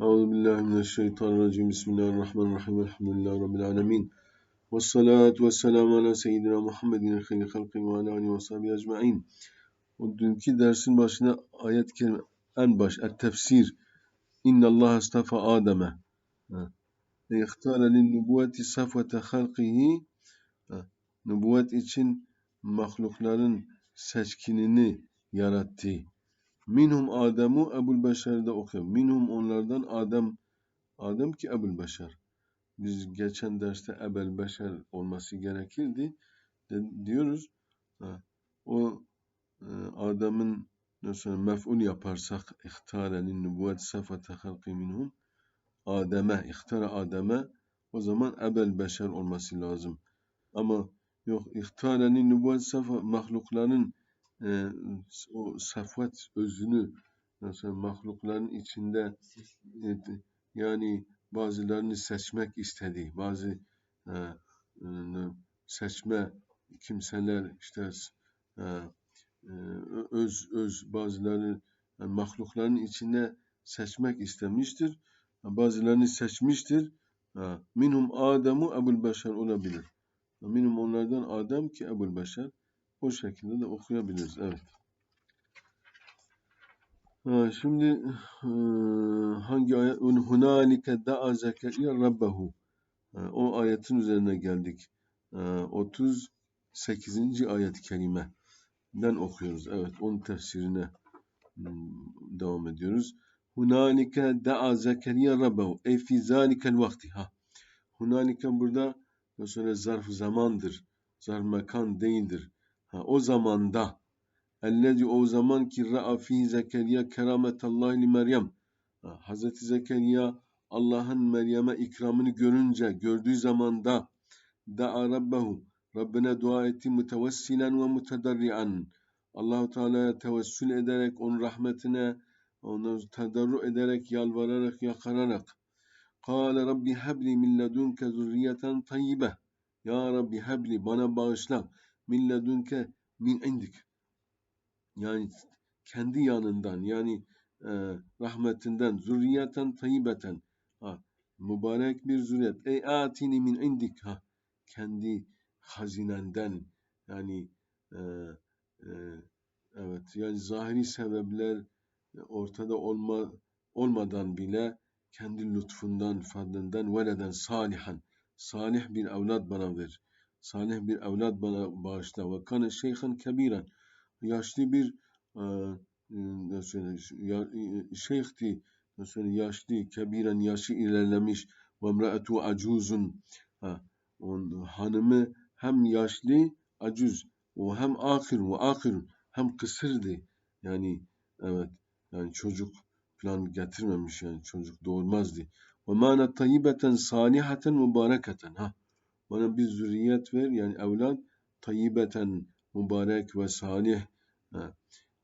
Euzu billahi mineşşeytanirracim. Bismillahirrahmanirrahim. Elhamdülillahi rabbil alamin. Ves salatu vesselamu ala seyyidina Muhammedin hayri halqi ve ala alihi ve sahbihi ecmaîn. O dünkü dersin başına ayet kerime en baş et tefsir. İnna Allah astafa Adem'e. Ve ihtara lin nubuvveti safvete halqihi. Nübüvvet için mahlukların seçkinini yarattı. Minhum Ademu Ebul Beşer'de okuyor. Minhum onlardan Adem Adem ki Ebul Beşer. Biz geçen derste Ebel Beşer olması gerekirdi. De, diyoruz. Ha, o e, Adem'in nasıl mef'ul yaparsak ihtarenin nübüvvet sefete halki minhum Adem'e, ihtara Adem'e o zaman Ebel Beşer olması lazım. Ama yok ihtarenin nübüvvet sefe mahlukların e, o safvet özünü mesela mahlukların içinde e, yani bazılarını seçmek istedi. Bazı e, e, seçme kimseler işte e, e, öz öz bazıları yani mahlukların içinde seçmek istemiştir. Bazılarını seçmiştir. Minhum Ademu Ebul Beşer olabilir. Minhum onlardan Adem ki Ebul Beşer. O şekilde de okuyabiliriz. Evet. Ha, şimdi e, hangi ayet? Hunalike da'a Zekeriya Rabbehu. O ayetin üzerine geldik. E, 38. ayet-i kerimeden okuyoruz. Evet, onun tefsirine hmm, devam ediyoruz. Hunalike da'a Zekeriya Rabbehu. Ey fi zalikel vakti. Ha. Hunalike burada mesela zarf zamandır. Zarf mekan değildir. Ha, o zamanda ellezi o zaman ki ra'a fi Zekeriya kerametallahi li Meryem. Ha, Hazreti Zekeriya Allah'ın Meryem'e ikramını görünce, gördüğü zamanda da'a rabbehu Rabbine dua etti mutevessilen ve mutedarrian. Allahu Teala'ya tevessül ederek, onun rahmetine, onu tedarru ederek, yalvararak, yakararak. Kâle Rabbi habli min ledunke zürriyeten tayyibe. Ya Rabbi habli bana bağışla min ledunke min indik. Yani kendi yanından yani e, rahmetinden zürriyeten tayyibeten ha, mübarek bir zürriyet. Ey atini min indik ha kendi hazinenden yani e, e, evet yani zahiri sebepler ortada olma olmadan bile kendi lütfundan, fadlından veleden salihan salih bir evlat bana ver salih bir evlat bana bağışla. Ve kane şeyhan kebiren. Yaşlı bir e, nasıl ya, şeyhti. Yaşlı, kebiren yaşı ilerlemiş. Ve emraetu acuzun. Ha, on, hanımı hem yaşlı, acuz. O hem ahir ve ahir hem kısırdı. Yani evet yani çocuk falan getirmemiş yani çocuk doğurmazdı. Ve mana tayyibeten saliheten mübareketen. Ha bana bir zürriyet ver yani evlat tayyibeten mübarek ve salih.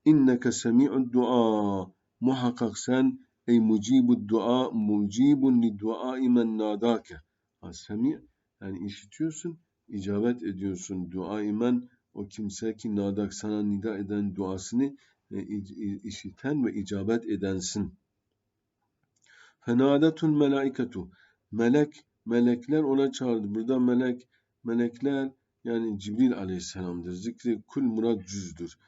İnneke semi'ud dua. Muhakkak sen ey mucibud dua, mucibun li duai men nadake. Semi yani işitiyorsun, icabet ediyorsun. Dua imen o kimse ki nadak sana nida eden duasını e, işiten ve icabet edensin. Fenadetul melaiketu. Melek melekler ona çağırdı. Burada melek, melekler yani Cibril aleyhisselamdır. Zikri kul murad cüzdür.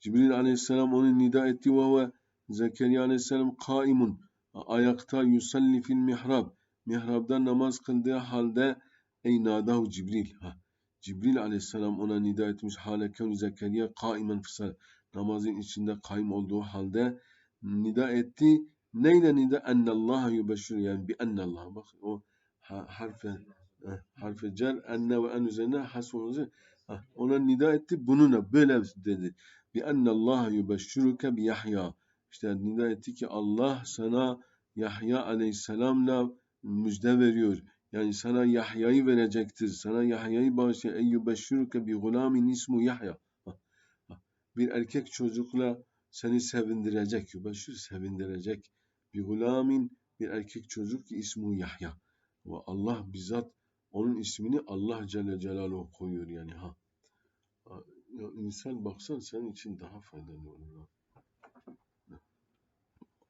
Cibril aleyhisselam onu nida etti ve ve Zekeriya aleyhisselam kaimun ayakta yusalli fil mihrab mihrabda namaz kıldığı halde ey nadahu Cibril ha. Cibril aleyhisselam ona nida etmiş haleken Zekeriya kaimen fisal namazın içinde kaim olduğu halde nida etti. Neyle nida? Ennallâhe yübeşşir yani bi ennallâhe. Bak o harfe harfe cer enne ve en üzerine hasfumuzu ona nida etti bununla böyle dedi. Bi enne Allah yubeşşiruke bi Yahya. İşte nida etti ki Allah sana Yahya aleyhisselamla müjde veriyor. Yani sana Yahya'yı verecektir. Sana Yahya'yı bağışlayacak. Ey yubeşşiruke bi gulamin ismu Yahya. Bir erkek çocukla seni sevindirecek. Yubeşşir sevindirecek. Bir gulamin bir erkek çocuk ki ismu Yahya. Ve Allah bizzat onun ismini Allah Celle Celaluhu koyuyor yani ha. Ya insan baksan senin için daha faydalı olur. Ha.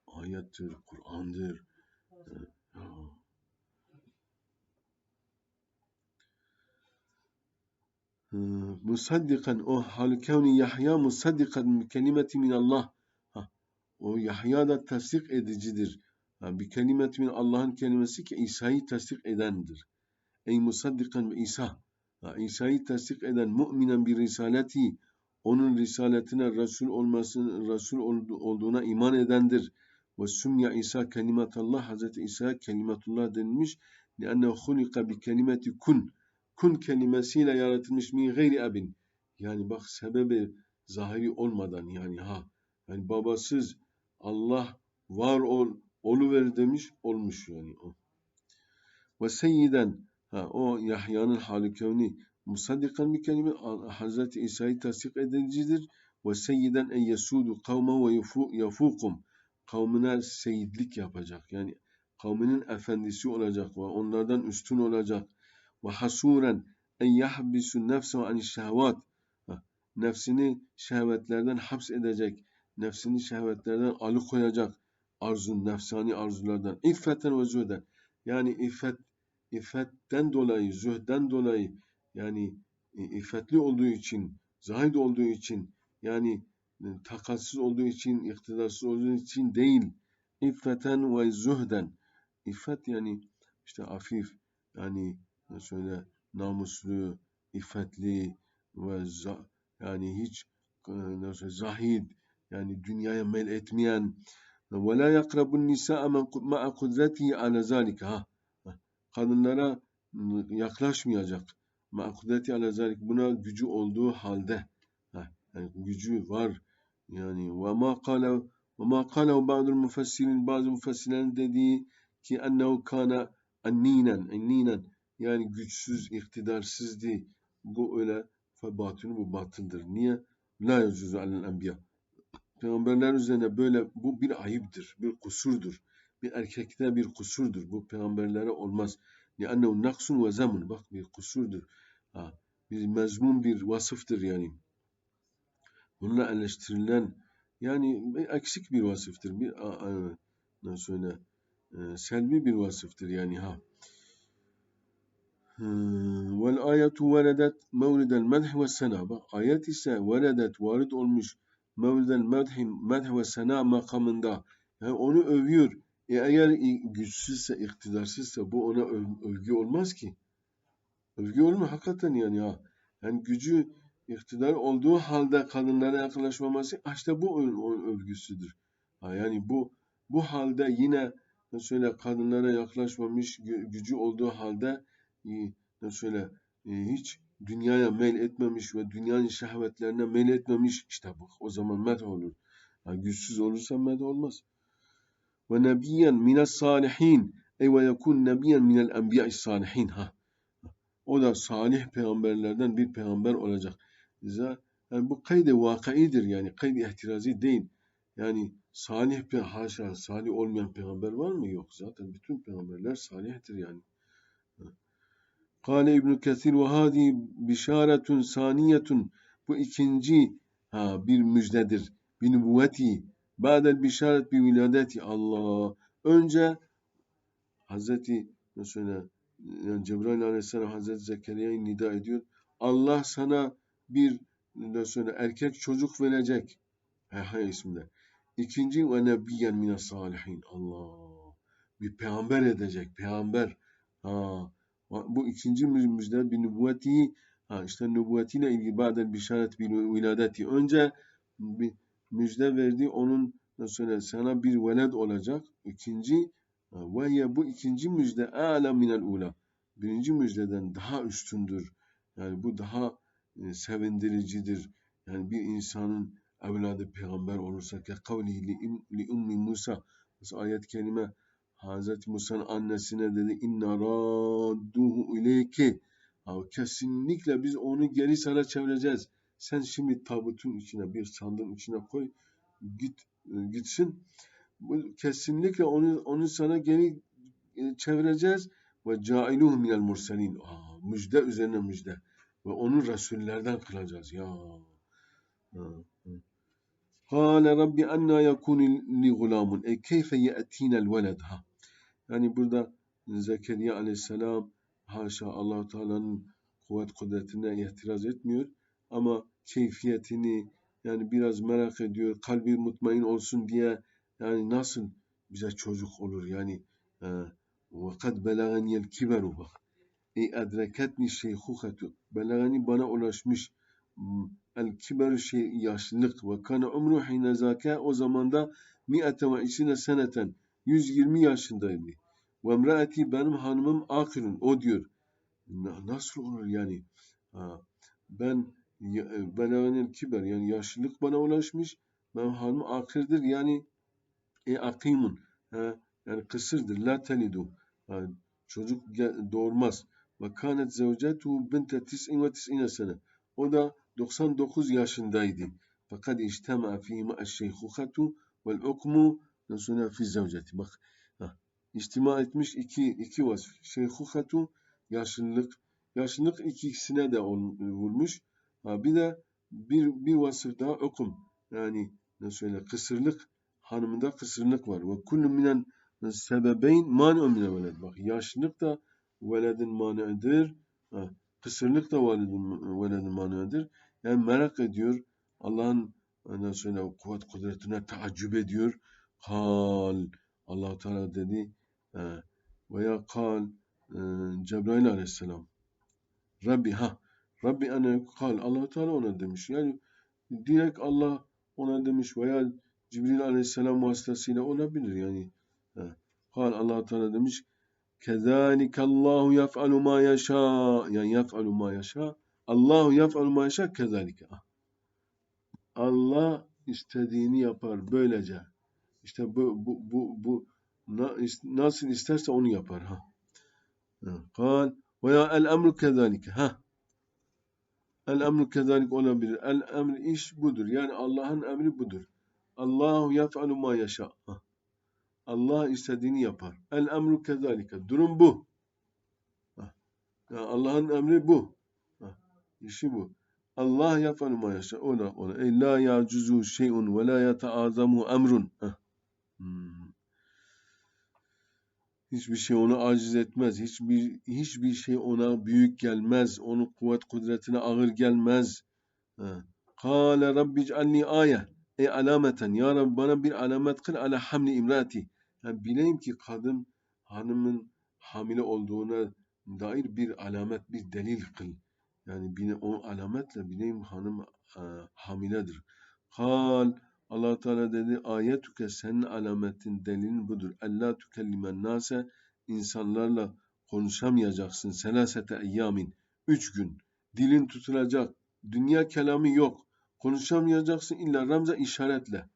ayettir, Kur'an'dır. Ha. musaddikan o hal kevni Yahya musaddikan kelimeti min Allah. Ha. O Yahya da tasdik edicidir. Yani bir kelimetin Allah'ın kelimesi ki İsa'yı tasdik edendir. Ey musaddikan İsa. Yani İsa'yı tasdik eden müminen bir risaleti onun risaletine Resul olmasının Resul olduğuna iman edendir. Ve sumya İsa kelimatullah Hazreti İsa kelimatullah denilmiş. Lianne hulika bi kelimeti kun. Kun kelimesiyle yaratılmış min gayri abin. Yani bak sebebi zahiri olmadan yani ha. Yani babasız Allah var ol oluver demiş olmuş yani o. Ve seyyiden ha, o Yahya'nın hali kevni musaddikan bir kelime Hazreti İsa'yı tasdik edicidir. Ve seyyiden en yesudu kavme ve yafukum kavmine seyitlik yapacak. Yani kavminin efendisi olacak ve onlardan üstün olacak ve hasuren en yahbisu nefsehu an şehvat nefsini şehvetlerden haps edecek nefsini şehvetlerden alıkoyacak arzu nefsani arzulardan iffeten ve zühden. Yani iffet iffetten dolayı zühden dolayı yani iffetli olduğu için zahid olduğu için yani e, takatsız olduğu için iktidarsız olduğu için değil. İffeten ve zühden. İffet yani işte afif yani şöyle namuslu, iffetli ve yani hiç e, zahid yani dünyaya mel etmeyen la yakrabun nisaa ma'a kudretihi ala zalika ha kadınlara yaklaşmayacak ma'a kudreti ala zalik buna gücü olduğu halde ha, yani gücü var yani ve ma kâle ve ma kâle bazı müfessirlerin dediği ki ennehu kana anninen anninen yani güçsüz, iktidarsızdı. Bu öyle febatını bu batıldır. Niye? La yecuzu alel enbiya. Peygamberler üzerine böyle bu bir ayıptır, bir kusurdur. Bir erkekte bir kusurdur. Bu peygamberlere olmaz. Yani naksun ve zemun. Bak bir kusurdur. Ha, bir mezmun bir vasıftır yani. Bununla eleştirilen yani eksik bir vasıftır. Bir nasıl söyle e, bir vasıftır yani ha. Vel ayetu veledet mevlidel medh ve sena. Bak ayet ise veledet varid olmuş mevlidel medh, medh ve sena makamında. Yani onu övüyor. E eğer güçsüzse, iktidarsızsa bu ona öv, övgü olmaz ki. Övgü olmuyor hakikaten yani ya. Yani gücü iktidar olduğu halde kadınlara yaklaşmaması işte bu onun övgüsüdür. Ha, yani bu bu halde yine şöyle kadınlara yaklaşmamış gücü olduğu halde şöyle e, hiç dünyaya meyl etmemiş ve dünyanın şehvetlerine meyl etmemiş işte bu o zaman med olur. Yani güçsüz olursa med olmaz. Ve nebiyen mines salihin ey ve yekun nebiyen minel enbiya'i salihin ha. O da salih peygamberlerden bir peygamber olacak. Yani bu kayde vakaidir yani kaydı ihtirazi değil. Yani salih bir haşa salih olmayan peygamber var mı? Yok zaten bütün peygamberler salihtir yani. Kale İbn Kesir ve hadi bişaretun saniyetun bu ikinci ha, bir müjdedir. Bir nübüvveti ba'del bişaret bir viladeti Allah. Önce Hazreti mesela yani Cebrail Aleyhisselam Hazreti Zekeriya'yı nida ediyor. Allah sana bir mesela erkek çocuk verecek. Hayha isminde. İkinci ve nebiyyen mine salihin. Allah. Bir peygamber edecek. Peygamber. Ha. Bu ikinci müjde bir nübüvveti ha işte nübüvvetiyle ilgili baden bişaret bir viladeti. Önce bir müjde verdi onun nasıl sana bir veled olacak. İkinci ve bu ikinci müjde a'la minel ula. Birinci müjdeden daha üstündür. Yani bu daha e, sevindiricidir. Yani bir insanın evladı peygamber olursa ki kavli li ummi Musa. Mesela ayet kelime Hazreti Musa'nın annesine dedi inna radduhu ileyki kesinlikle biz onu geri sana çevireceğiz. Sen şimdi tabutun içine bir sandığın içine koy git e, gitsin. Bu kesinlikle onu onu sana geri e, çevireceğiz ve cailuhu minel murselin. Aa, müjde üzerine müjde. Ve onu Resullerden kılacağız. Ya. Kale Rabbi enna yakuni li gulamun. E keyfe ye'tina el veled. Ha. Yani burada Zekeriya aleyhisselam haşa allah Teala'nın kuvvet kudretine itiraz etmiyor ama keyfiyetini yani biraz merak ediyor kalbi mutmain olsun diye yani nasıl bize çocuk olur? Yani belagani el kiberu bak ey edreketni şeyhuhetu belagani bana ulaşmış m, el kiberu şey yaşlılık ve kana umru hine zaka o zamanda mi'ete ve işine seneten 120 yaşındaydı. Ve emraeti benim hanımım akirun. O diyor. Na- Nasıl olur yani? Ha, ben belaganel kiber yani yaşlılık bana ulaşmış. Ben hanım akirdir yani e akimun. Yani kısırdır. La telidu. Ha, çocuk doğurmaz. Ve kanet zevcetu binte tis'in ve tis'ine sene. O da 99 yaşındaydı. Fakat iştema fîhime eşşeyhuhetu vel ukmu nasuna fi zevceti. Bak ha, içtima etmiş iki, iki vasf. Şeyhuhetu yaşlılık. Yaşlılık ikisine de ol- vurmuş. Ha, bir de bir, bir vasıf daha okum. Yani ne söyle kısırlık hanımında kısırlık var. Ve kullu minen sebebeyn mani mine veled. Bak yaşlılık da veledin manidir. Ha, kısırlık da veledin, veledin manidir. Yani merak ediyor. Allah'ın ondan sonra kuvvet kudretine taaccüp ediyor. Kal allah Teala dedi e, veya kal e, Cebrail aleyhisselam Rabbi ha Rabbi ene kal allah Teala ona demiş. Yani direkt Allah ona demiş veya Cibril aleyhisselam vasıtasıyla olabilir yani. E, kal allah Teala demiş Kezalike Allahu yef'alu ma yasha yani yef'alu ma yasha Allahu yef'alu ma yasha kezalike. Allah istediğini yapar böylece. İşte bu bu bu, bu nasıl isterse onu yapar ha. Kal veya el emru kezalike ha. El emru kezalik olabilir. El emr iş budur. Yani Allah'ın emri budur. Allahu yef'alu ma yasha. Ha. Allah istediğini yapar. El emru kezalike. Durum bu. Ha. Ya Allah'ın emri bu. Ha. İşi bu. Allah yef'alu ma yasha. Ona ona. Ey la yacuzu şey'un ve la yetaazamu emrun. Ha. Hmm. Hiçbir şey onu aciz etmez. Hiçbir hiçbir şey ona büyük gelmez. Onun kuvvet kudretine ağır gelmez. Kâle Rabbi ic'alni âye. Ey alameten. Ya Rabbi bana bir alamet kıl ala hamli imrati. Yani bileyim ki kadın hanımın hamile olduğuna dair bir alamet, bir delil kıl. Yani bine, o alametle bileyim hanım e, hamiledir. Kal allah Teala dedi ayetuke senin alametin delilin budur. Ella tükellimen nase insanlarla konuşamayacaksın. Selasete eyyamin. Üç gün. Dilin tutulacak. Dünya kelamı yok. Konuşamayacaksın illa ramza işaretle.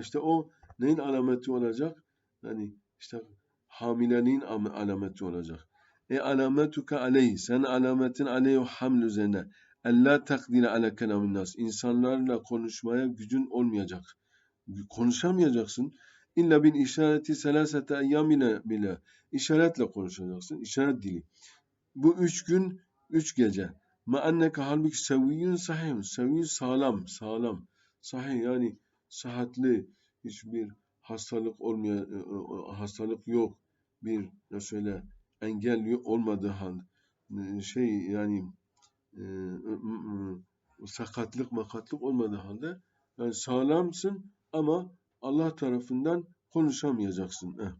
İşte o neyin alameti olacak? Yani işte hamileliğin am- alameti olacak. E alametuke aleyhi. Sen alametin aleyhi haml üzerine. Ella takdire ala kelamin. İnsanlarla konuşmaya gücün olmayacak. Konuşamayacaksın. İlla bin işareti selasete eyyam ile bile. İşaretle konuşacaksın. İşaret dili. Bu üç gün, üç gece. Ma enneke halbuki seviyyün sahihun. Seviyyün sağlam, sağlam. Sahih yani sıhhatli, hiçbir hastalık olmayan, hastalık yok. Bir söyle engel olmadığı halde şey yani e, sakatlık makatlık olmadığı halde yani sağlamsın ama Allah tarafından konuşamayacaksın. Eh.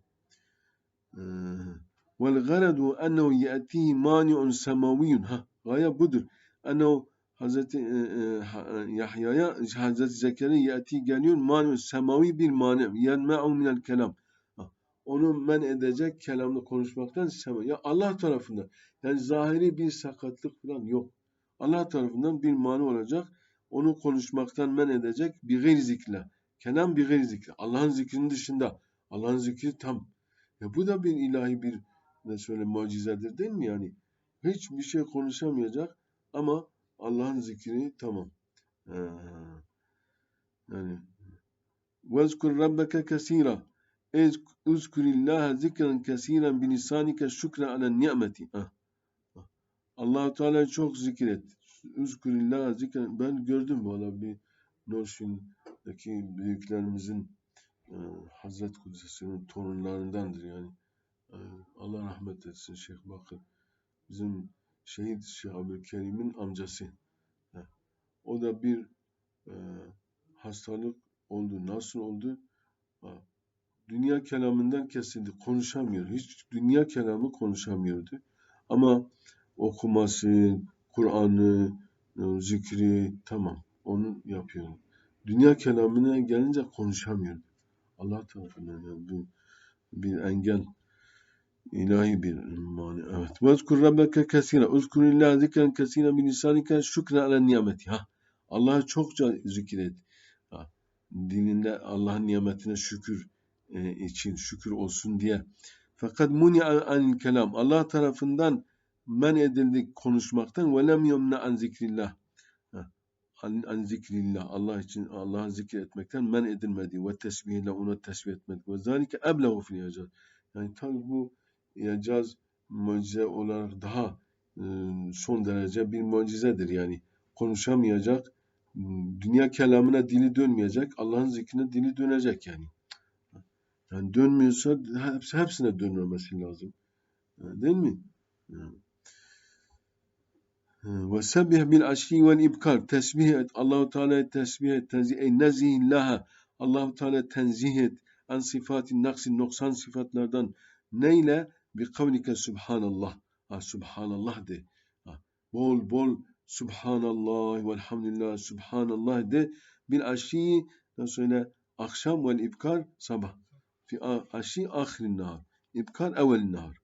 Ee, garadu ennehu ye'tihi mani'un semaviyyun. Ha, gaye budur. Ennehu Hazreti e, e, ha- Yahya'ya Hazreti Zekeriya yeti geliyor mani semavi bir mani yenme'u minel kelam. Onu men edecek kelamla konuşmaktan sema. Ya Allah tarafından yani zahiri bir sakatlık falan yok. Allah tarafından bir mani olacak. Onu konuşmaktan men edecek bir gayri zikre. Kelam bir gayri zikre. Allah'ın zikrinin dışında. Allah'ın zikri tam. Ya bu da bir ilahi bir ne söyle mucizedir değil mi yani? Hiçbir şey konuşamayacak ama Allah'ın zikri tamam. Ee, yani وَذْكُرْ رَبَّكَ كَثِيرًا اُذْكُرِ اللّٰهَ ذِكْرًا كَثِيرًا بِلِسَانِكَ شُكْرًا عَلَى النِّعْمَةِ allah Teala çok zikret. Üzkürillâh zikren. Ben gördüm valla bir Avrupa'daki büyüklerimizin e, Hazret Kudüs'ün torunlarındandır yani. E, Allah rahmet etsin Şeyh Bakır. Bizim şehit Şeyh Abdülkerim'in amcası. E, o da bir e, hastalık oldu. Nasıl oldu? E, dünya kelamından kesildi. Konuşamıyor. Hiç dünya kelamı konuşamıyordu. Ama okuması, Kur'an'ı, e, zikri tamam. Onu yapıyor. Dünya kelamına gelince konuşamıyor. Allah tarafından yani bu bir engel ilahi bir mani. Evet. Vezkur rabbeke kesira. Uzkurillah zikren kesira bin lisanike şükre ala nimeti. Ha. Allah'ı çokça zikret. Ha. Dininde Allah'ın nimetine şükür e, için şükür olsun diye. Fakat muni an kelam. Allah tarafından men edildik konuşmaktan ve lem yumna an zikrillah an, zikrillah Allah için Allah'ı zikretmekten men edilmedi ve tesbihle ona tesbih etmek ve zalike eblehu fil icaz. Yani tabi bu icaz mucize olarak daha e, son derece bir mucizedir yani konuşamayacak dünya kelamına dili dönmeyecek Allah'ın zikrine dili dönecek yani. Yani dönmüyorsa hepsine dönmemesi lazım. Değil mi? Yani. وسبح بالعشي والإبكار تسبيح الله تعالى تسبيح تنزيه نزيه لها الله تعالى تنزيه عن صفات النقص النقصان صفات لردن نيلة بقولك سبحان الله آه، سبحان الله ده آه، بول بول سبحان الله والحمد لله سبحان الله ده. بالعشي نسوينا أخشام والإبكار صباح. في آه، عشي آخر النهار إبكار أول النهار.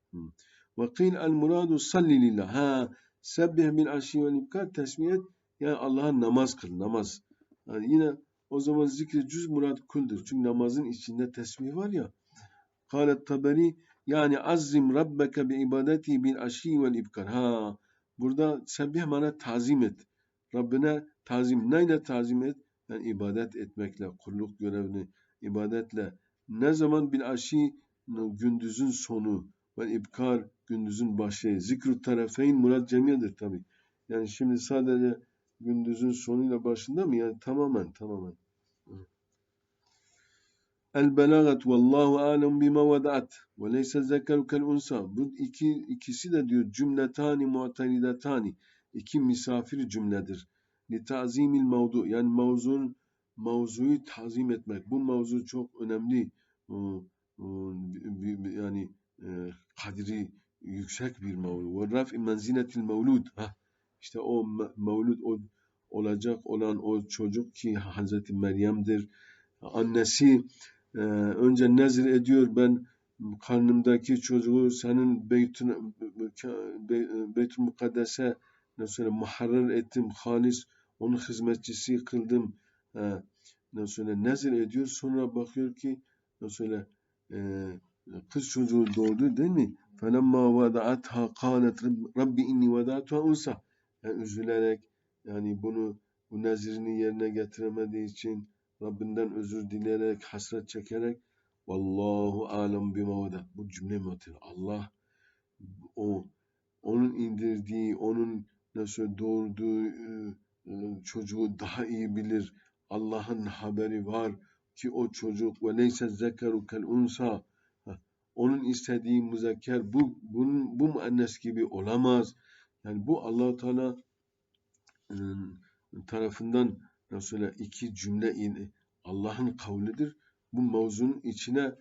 وقيل المراد صلي لله. ها Sebbih bil aşi ibkar tesmiyet yani Allah'a namaz kıl namaz. Yani yine o zaman zikri cüz murad kuldür. Çünkü namazın içinde tesbih var ya. Kâlet taberi yani azzim rabbeke bi ibadeti bil aşi vel ibkar. Ha burada sebbih mana tazim et. Rabbine tazim. Neyle tazim et? Yani ibadet etmekle, kulluk görevini ibadetle. Ne zaman bil aşi gündüzün sonu ve ibkar gündüzün başı. Zikru tarafeyn murad cemiyedir tabi. Yani şimdi sadece gündüzün sonuyla başında mı? Yani tamamen tamamen. El belagat vallahu alem bima vedat ve leyse zekeru kel unsa. Bu iki ikisi de diyor cümletani mu'tenidatani. İki misafir cümledir. Li ta'zimil mevdu yani mevzun mevzuyu tazim etmek. Bu mevzu çok önemli. Yani kadri yüksek bir mevlud. Ve raf'i menziletil mevlud. İşte o mevlud o, olacak olan o çocuk ki Hazreti Meryem'dir. Annesi e, önce nezir ediyor ben karnımdaki çocuğu senin beytün beytül mukaddese nasıl muharrer ettim halis onun hizmetçisi kıldım e, nasıl nezir ediyor sonra bakıyor ki nasıl e, kız çocuğu doğurdu değil mi? Felemma vada'atha qalet rabbi inni vada'tuha unsa. Yani üzülerek yani bunu bu nazirini yerine getiremediği için Rabbinden özür dileyerek, hasret çekerek Vallahu alem bima vada. Bu cümle metin. Allah o onun indirdiği, onun nasıl doğurduğu e, e, çocuğu daha iyi bilir. Allah'ın haberi var ki o çocuk ve neyse zekeru kel unsa onun istediği müzekker bu bunun bu müennes gibi olamaz. Yani bu Allahu Teala ıı, tarafından Resul'e iki cümle Allah'ın kavlidir. Bu mevzunun içine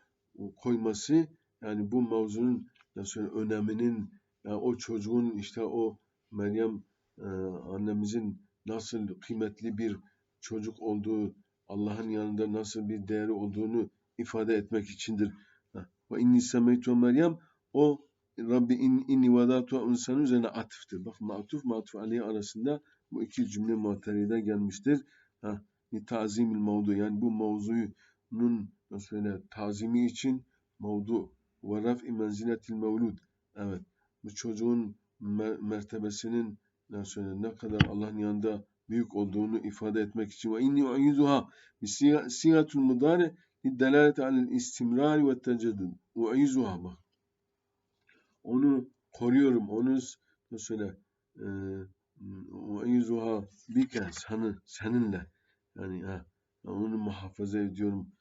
koyması yani bu mevzunun nasıl öneminin yani o çocuğun işte o Meryem e, annemizin nasıl kıymetli bir çocuk olduğu Allah'ın yanında nasıl bir değeri olduğunu ifade etmek içindir. Ve inni semeytu Meryem o Rabbi in, inni vadatu unsanın üzerine atıftır. Bak matuf matuf aleyhi arasında bu iki cümle muhteride gelmiştir. Ha, tazimil mevdu yani bu mevzunun nasıl tazimi için mevdu ve raf'i menziletil mevlud. Evet bu çocuğun mertebesinin nasıl ne kadar Allah'ın yanında büyük olduğunu ifade etmek için ve inni uizuha bi sigatul mudari iddelâleti alel istimrari ve tecedüd ve izuha bak. Onu koruyorum, onu söyle ve izuha bike seni, seninle yani ha, onu muhafaza ediyorum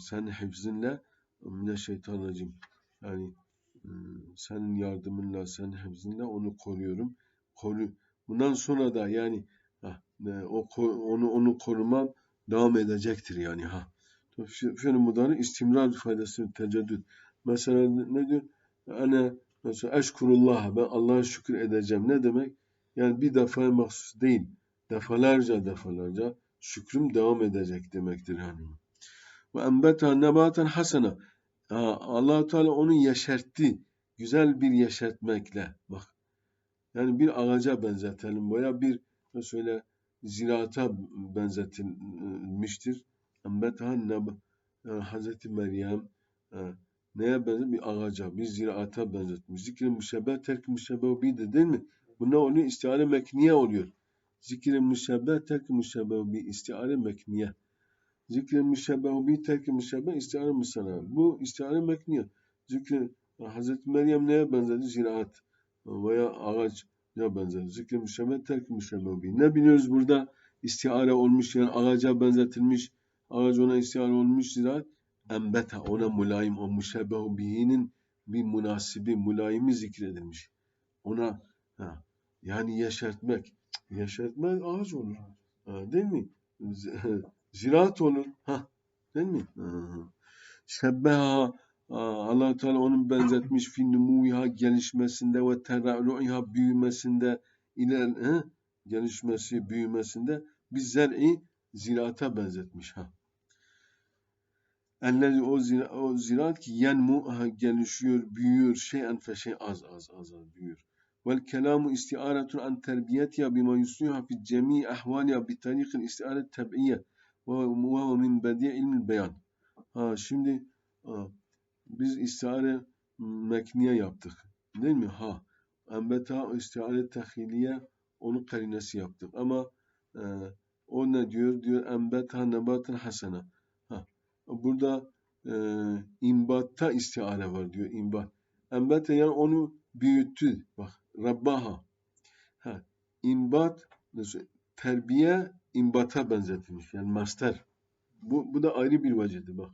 sen hepsinle mine şeytan racim. Yani e, senin yardımınla, senin hepsinle onu koruyorum. Koru. Bundan sonra da yani ha, e, o onu onu korumam devam edecektir yani ha. Fiil mudarı istimrar faydası teceddüt. Mesela ne diyor? Ana mesela eşkurullah ben Allah'a şükür edeceğim. Ne demek? Yani bir defa mahsus değil. Defalarca defalarca şükrüm devam edecek demektir yani. Ve embeta nebaten hasena. allah Teala onu yeşertti. Güzel bir yeşertmekle. Bak. Yani bir ağaca benzetelim. Veya bir şöyle ziraata benzetilmiştir. Neb yani Hazreti Meryem e, neye benzer? Bir ağaca, bir ziraata benzetmiş. Zikri müşebbeh, terk müşebbeh bir değil mi? Bu ne oluyor? İstiare mekniye oluyor. Zikri müşebbeh, terk müşebbeh bir istiare mekniye. Zikri müşebbeh bir terk müşebbeh istiare musana. Bu istiare mekniye. Zikri Hazreti Meryem neye benzedi? Ziraat veya ağaç ya benzedi. Zikri müşebbeh, terk müşebbeh bir. Ne biliyoruz burada? İstiare olmuş yani ağaca benzetilmiş Ağaç ona istiare olmuş ziraat. Embeta ona mulayim o müşebbehu bihinin bir münasibi, mulayimi zikredilmiş. Ona ha, yani yeşertmek. Yeşertmek ağaç olur. Ha, değil mi? Ziraat olur. Ha, değil mi? Şebbeha allah Teala onun benzetmiş fi numuha gelişmesinde ve terra'lu'iha büyümesinde iler gelişmesi büyümesinde biz zer'i ziraata benzetmiş ha. Ellezi o, zira, o ziraat ki yenmu gelişiyor, büyüyor, şeyen fe şey az az az az büyüyor. Vel kelamu istiaretun an terbiyetiha bima yusliha fi cemi ahvaliha bi tariqil istiaret teb'iyye ve huve min bedi' ilmil beyan. Ha şimdi ha, biz istiare mekniye yaptık. Değil mi? Ha. Embeta istiare tehiliye onun karinesi yaptık. Ama e, o ne diyor? Diyor embeta nebatın hasena. Burada e, imbatta istiare var diyor imbat. Embete yani onu büyüttü. Bak Rabbaha. Ha, imbat terbiye imbata benzetilmiş. Yani master. Bu, bu da ayrı bir vecidir bak.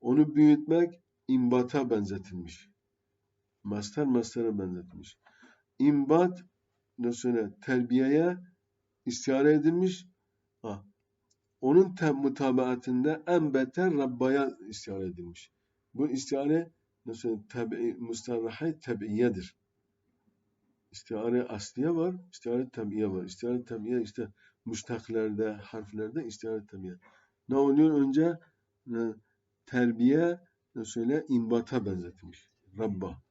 Onu büyütmek imbata benzetilmiş. Master mastere benzetilmiş. İmbat nasıl terbiyeye istihare edilmiş. Onun mutabaatinde en beter Rabba'ya istihare edilmiş. Bu istihare nasıl tabi, mustarrahay tabiiyedir. İstihare asliye var, istihare tabiiye var. İstihare tabiiye işte müştaklerde, harflerde istihare tabiiye. Ne oluyor? Önce e, terbiye söyle imbata benzetmiş. Rabba.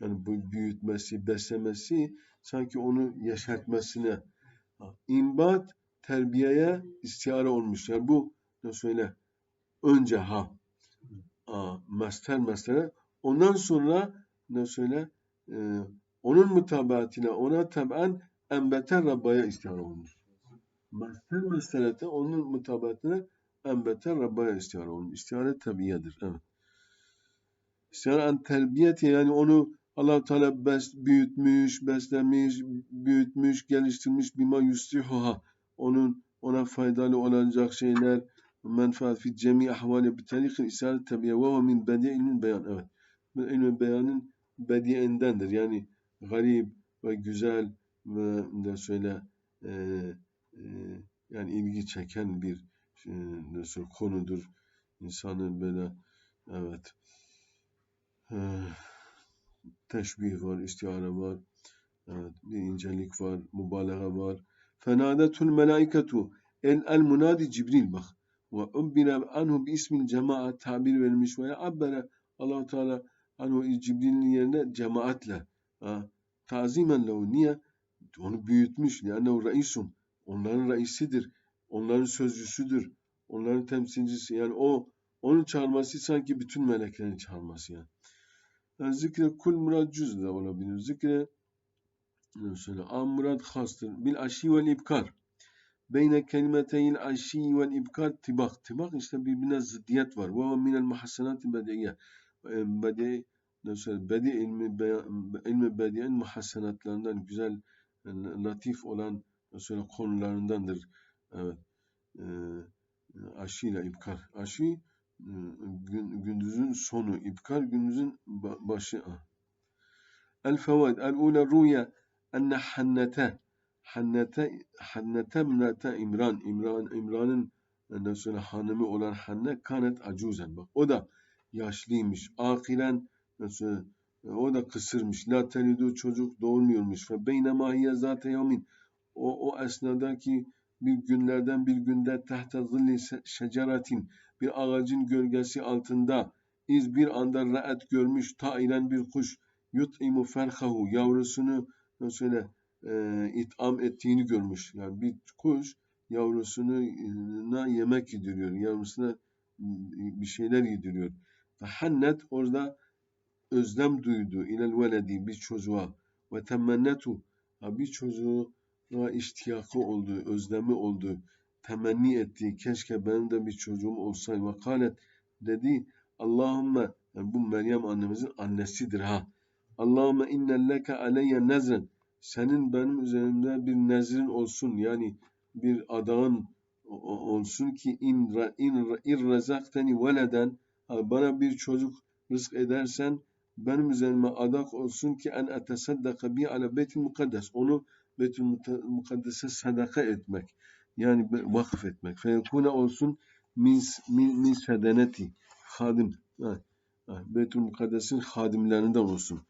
Yani bu büyütmesi, beslemesi sanki onu yaşartmasına. İmbat terbiyeye istiyare olmuş. Yani bu ne söyle önce ha a, master mastere ondan sonra ne söyle e, onun mutabatine ona taben en beter Rabba'ya istiyare olmuş. Master masterete onun mutabatine en beter Rabba'ya istiyare olmuş. İstiyare tabiyedir. Evet. İstiyare en terbiyeti yani onu allah Teala bes, büyütmüş, beslemiş, büyütmüş, geliştirmiş bima yusrihuha onun ona faydalı olacak şeyler menfaat fi cemi ahvali bi tarikil isaret tabiye ve min bedi'in beyan. Evet. İlmin beyanın bedi'indendir. Yani garip ve güzel ve de söyle e, e, yani ilgi çeken bir e, nasıl konudur. İnsanın böyle evet e, teşbih var, istihare var, evet, bir incelik var, mübalağa var, Fenadetul melaiketu el el munadi Cibril bak. Ve ubbira anhu bi ismil cemaat tabir verilmiş ve abbere Allahu Teala anhu Cibril'in yerine cemaatle tazimen lehu niye? Onu büyütmüş. Yani o reisum. Onların reisidir. Onların sözcüsüdür. Onların temsilcisi. Yani o onun çağırması sanki bütün meleklerin çağırması yani. yani zikre kul murad cüz de olabilir. Zikre Şöyle amurad hastır. Bil aşi vel ibkar. Beyne kelimeteyn aşi vel ibkar tibak. Tibak işte birbirine ziddiyet var. Ve minel muhassenati bediyye. Bedi nasıl bedi ilmi ilmi bediyen muhassenatlarından güzel latif olan mesela konularındandır. Evet. E, aşıyla ibkar. Aşı e, gün, gündüzün sonu, ibkar gündüzün ba- başı. El fevaid. El ula ruya enne hannete hannete hannete mnete İmran İmran İmran'ın ondan sonra hanımı olan Hanne kanet acuzen. Bak o da yaşlıymış. Akilen nasıl o da kısırmış. La telidu çocuk doğurmuyormuş. Ve beynema hiye zate yamin. O, o esnadaki bir günlerden bir günde tahta zilli şeceratin bir ağacın gölgesi altında iz bir anda ra'et görmüş tailen bir kuş yut'imu ferhahu yavrusunu söyle e, itham ettiğini görmüş. Yani bir kuş yavrusuna yemek yediriyor. Yavrusuna bir şeyler yediriyor. Hannet orada özlem duydu ilel veledi bir çocuğa ve temennetu bir çocuğa iştiyakı oldu, özlemi oldu, temenni etti. Keşke benim de bir çocuğum olsaydı. Ve kalet dedi Allahümme yani bu Meryem annemizin annesidir ha. Allahümme innelleke aleyye nezren. Senin benim üzerimde bir nezrin olsun. Yani bir adağın olsun ki in, in, in rezakteni veleden bana bir çocuk rızk edersen benim üzerime adak olsun ki en etesaddaka bi ala beytil mukaddes. Onu Beytül Muta- Mukaddes'e sadaka etmek. Yani vakıf etmek. Feyekune olsun min, min, min sedeneti hadim. Ha, ha, Beytül Mukaddes'in hadimlerinden olsun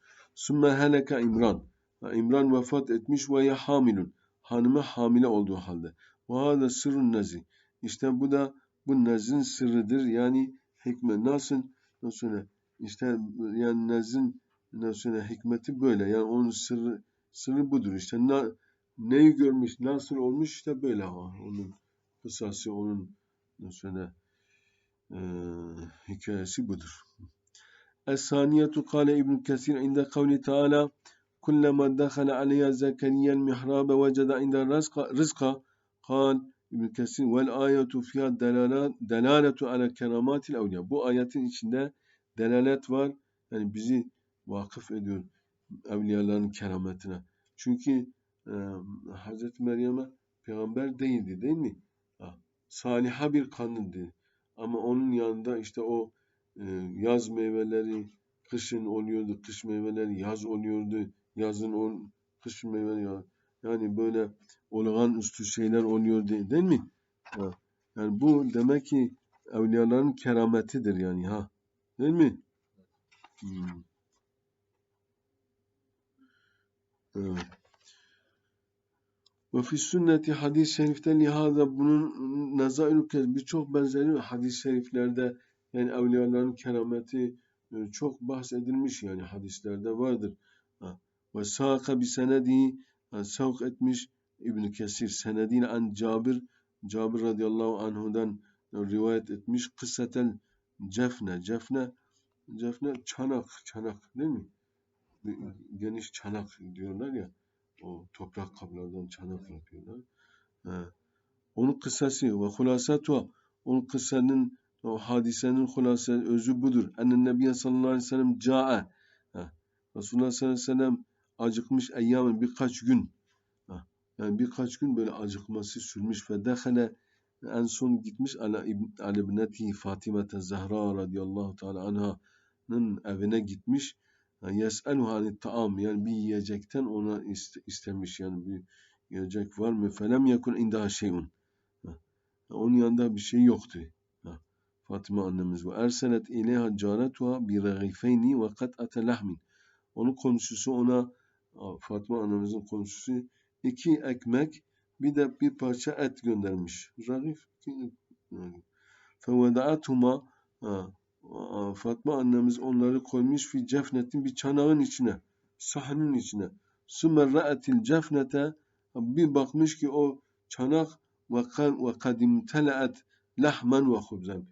sümme heleke İmran İmran vefat etmiş ve ya hamilun. Hanımı hamile olduğu halde. Ve hâde sırrun nezi. İşte bu da bu nezin sırrıdır. Yani hikmet. Nasıl? Nasıl? İşte yani nezin nasıl? Hikmeti böyle. Yani onun sırrı sırrı budur. İşte na, neyi görmüş, nasıl olmuş işte böyle. Onun kısası, onun nasıl eee, hikayesi budur. Es-saniyetu kâle İbn Kesir inde kavli Teala kullama dakhala aleyha Zekeriya mihrabe vecede inde rizqa kal İbn Kesir vel ayetu fiha delaletu ala keramatil evliya. Bu ayetin içinde delalet var. Yani bizi vakıf ediyor evliyaların kerametine. Çünkü e, Hazreti Meryem'e peygamber değildi değil mi? Saliha bir kadındı. Ama onun yanında işte o yaz meyveleri kışın oluyordu, kış meyveleri yaz oluyordu yazın on kış meyve ya yani böyle olağanüstü şeyler oluyor değil, mi? Ha. Yani bu demek ki evliyaların kerametidir yani ha. Değil mi? Hmm. Ve fi sünneti hadis-i şerifte lihaza bunun nazairü kez birçok benzeri hadis-i şeriflerde yani evliyaların kerameti e, çok bahsedilmiş yani hadislerde vardır. Ha. Ve sâka bi senedi savk etmiş İbn Kesir senediyle an Cabir Cabir radıyallahu anhu'dan rivayet etmiş kıssaten cefne cefne cefne çanak çanak değil mi? Geniş çanak diyorlar ya o toprak kaplardan çanak yapıyorlar. He. Onun kıssası ve hulasatu onun kıssanın o hadisenin hulası özü budur. Ennen Nebiye sallallahu aleyhi ve sellem cae. Resulullah sallallahu aleyhi ve sellem acıkmış eyyamın birkaç gün. Ha. Yani birkaç gün böyle acıkması sürmüş ve dehale en son gitmiş ala, ibn, ala ibneti Fatime Zahra radıyallahu teala anha'nın evine gitmiş. Yani yes'eluha hani taam yani bir yiyecekten ona iste- istemiş yani bir yiyecek var mı? Felem yakun indaha şeyun. Onun yanında bir şey yoktu. Fatıma annemiz ve erselet ileyha caretuha bi ragifeyni ve kat'ate lahmin. Onun komşusu ona Fatma annemizin komşusu iki ekmek bir de bir parça et göndermiş. Ragif. Feveda'atuma Fatma annemiz onları koymuş fi cefnetin bir çanağın içine, sahnin içine. Sümme ra'etil cefnete bir bakmış ki o çanak ve kad ve kadim tele'et lahmen ve hubzen.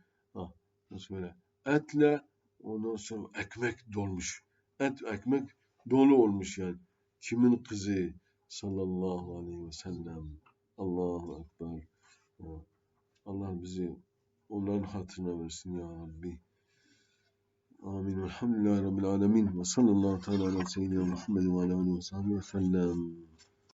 Nasıl böyle? Etle ondan sonra ekmek dolmuş. Et ekmek dolu olmuş yani. Kimin kızı sallallahu aleyhi ve sellem. Allahu Ekber. Allah bizi onların hatırına versin ya Rabbi. Amin. Velhamdülillahi Rabbil alemin. Ve sallallahu teala ala seyyidina Muhammed ve ala aleyhi ve sellem.